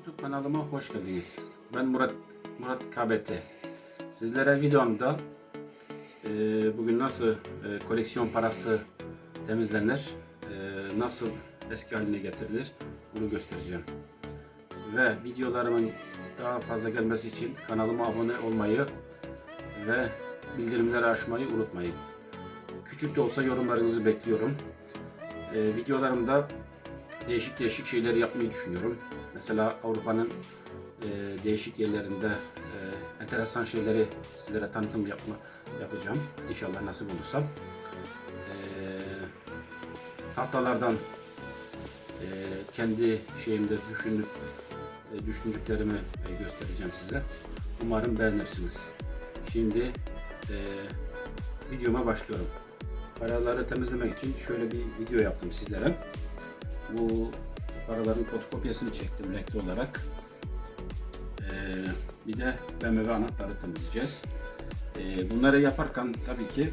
YouTube kanalıma hoş geldiniz. Ben Murat Murat KBT. Sizlere videomda e, bugün nasıl e, koleksiyon parası temizlenir, e, nasıl eski haline getirilir bunu göstereceğim. Ve videolarımın daha fazla gelmesi için kanalıma abone olmayı ve bildirimleri açmayı unutmayın. Küçük de olsa yorumlarınızı bekliyorum. E, videolarımda değişik değişik şeyler yapmayı düşünüyorum. Mesela Avrupa'nın e, değişik yerlerinde e, enteresan şeyleri sizlere tanıtım yapma yapacağım. İnşallah nasip olursa. E, tahtalardan e, kendi şeyimde düşündük, e, düşündüklerimi e, göstereceğim size. Umarım beğenirsiniz. Şimdi e, videoma başlıyorum. Paraları temizlemek için şöyle bir video yaptım sizlere. Bu paraların fotokopyasını çektim renkli olarak. Ee, bir de BMW anahtarı temizleyeceğiz. Ee, bunları yaparken tabii ki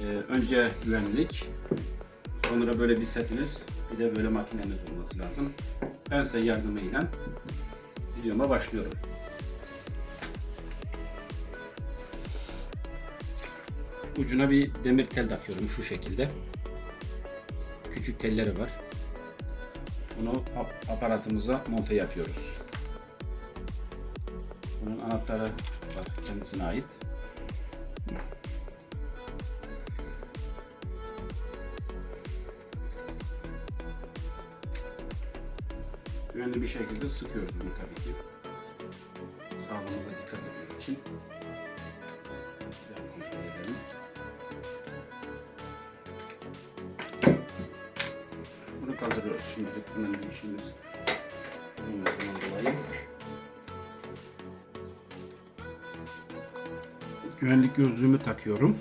e, önce güvenlik, sonra böyle bir setiniz, bir de böyle makineniz olması lazım. Pense yardımıyla videoma başlıyorum. Ucuna bir demir tel takıyorum şu şekilde. Küçük telleri var. Bunu ap- aparatımıza monte yapıyoruz. Bunun anahtarı var kendisine ait. Güvenli bir şekilde sıkıyoruz bunu tabii ki. Sağlığımıza dikkat etmek için. Şimdilik bir işimiz olmadığından dolayı. Güvenlik gözlüğümü takıyorum.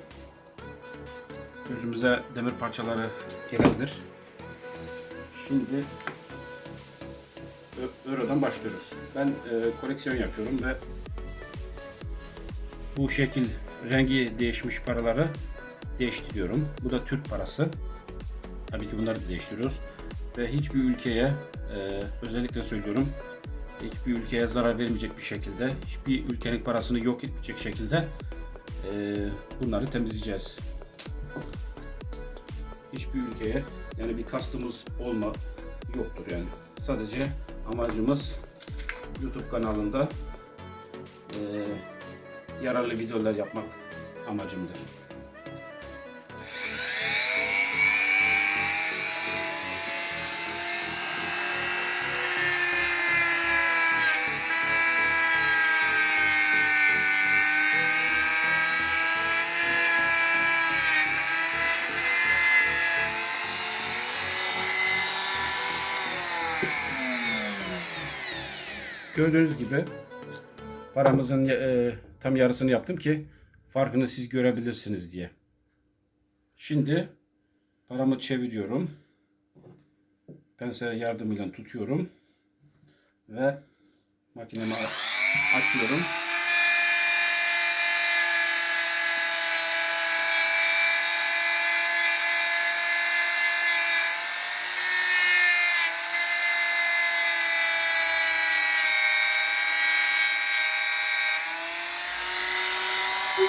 Gözümüze demir parçaları gelebilir. Şimdi Euro'dan başlıyoruz. Ben e, koleksiyon yapıyorum ve bu şekil rengi değişmiş paraları değiştiriyorum. Bu da Türk parası. Tabii ki bunları da değiştiriyoruz. Ve hiçbir ülkeye e, özellikle söylüyorum hiçbir ülkeye zarar vermeyecek bir şekilde, hiçbir ülkenin parasını yok edecek şekilde e, bunları temizleyeceğiz. Hiçbir ülkeye yani bir kastımız olma yoktur yani. Sadece amacımız YouTube kanalında e, yararlı videolar yapmak amacımdır. Gördüğünüz gibi paramızın e, tam yarısını yaptım ki farkını siz görebilirsiniz diye. Şimdi paramı çeviriyorum. Pense yardımıyla tutuyorum. Ve makinemi açıyorum. Evet,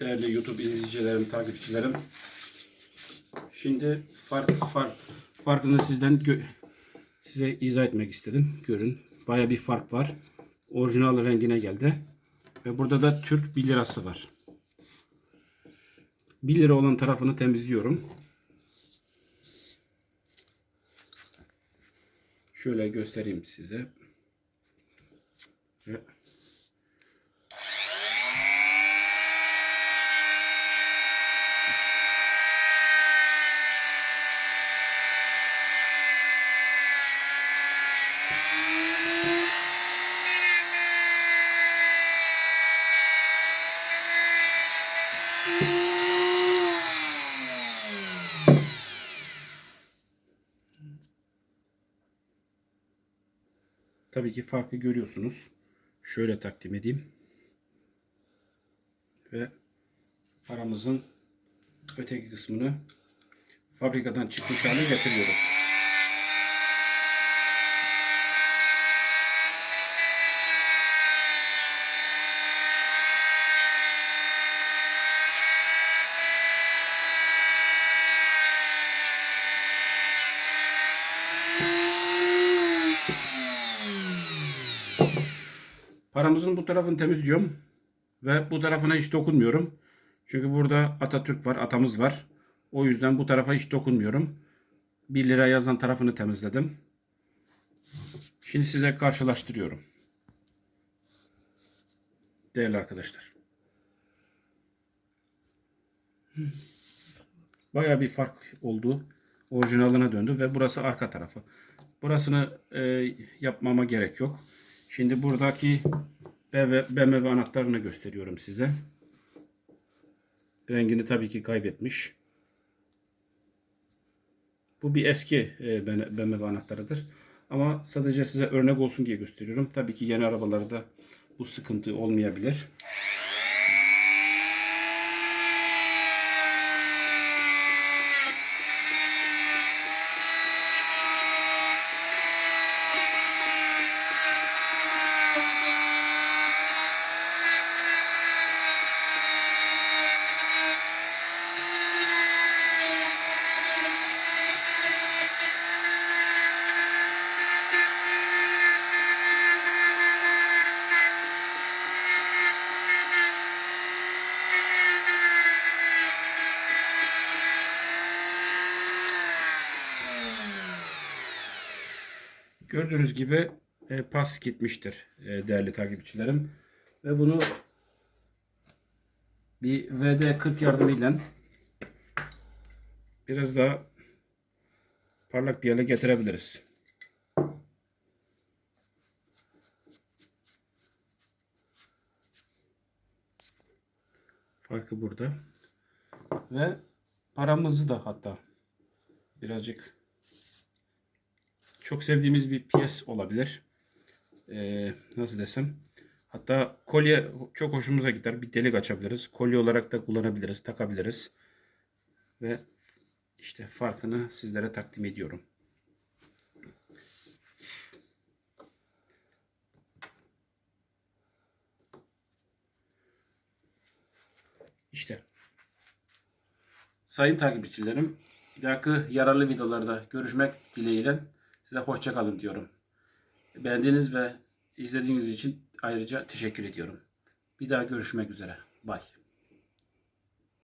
değerli YouTube izleyicilerim, takipçilerim. Şimdi fark, fark, farkını sizden size izah etmek istedim. Görün, baya bir fark var. Orijinal rengine geldi. Ve burada da Türk 1 lirası var. 1 lira olan tarafını temizliyorum. Şöyle göstereyim size. Thank you. Tabii ki farkı görüyorsunuz. Şöyle takdim edeyim. Ve paramızın öteki kısmını fabrikadan çıkmış hale getiriyoruz. Paramızın bu tarafını temizliyorum. Ve bu tarafına hiç dokunmuyorum. Çünkü burada Atatürk var, atamız var. O yüzden bu tarafa hiç dokunmuyorum. 1 lira yazan tarafını temizledim. Şimdi size karşılaştırıyorum. Değerli arkadaşlar. Baya bir fark oldu. Orijinaline döndü ve burası arka tarafı. Burasını e, yapmama gerek yok. Şimdi buradaki BMW anahtarını gösteriyorum size. Rengini tabii ki kaybetmiş. Bu bir eski e, BMW anahtarıdır. Ama sadece size örnek olsun diye gösteriyorum. Tabii ki yeni arabalarda bu sıkıntı olmayabilir. Gördüğünüz gibi e, pas gitmiştir e, değerli takipçilerim. Ve bunu bir VD40 yardımıyla biraz daha parlak bir hale getirebiliriz. Farkı burada. Ve paramızı da hatta birazcık çok sevdiğimiz bir piyes olabilir. Ee, nasıl desem. Hatta kolye çok hoşumuza gider. Bir delik açabiliriz. Kolye olarak da kullanabiliriz, takabiliriz. Ve işte farkını sizlere takdim ediyorum. İşte. Sayın takipçilerim, bir dahaki yararlı videolarda görüşmek dileğiyle size hoşça kalın diyorum. Beğendiğiniz ve izlediğiniz için ayrıca teşekkür ediyorum. Bir daha görüşmek üzere. Bye.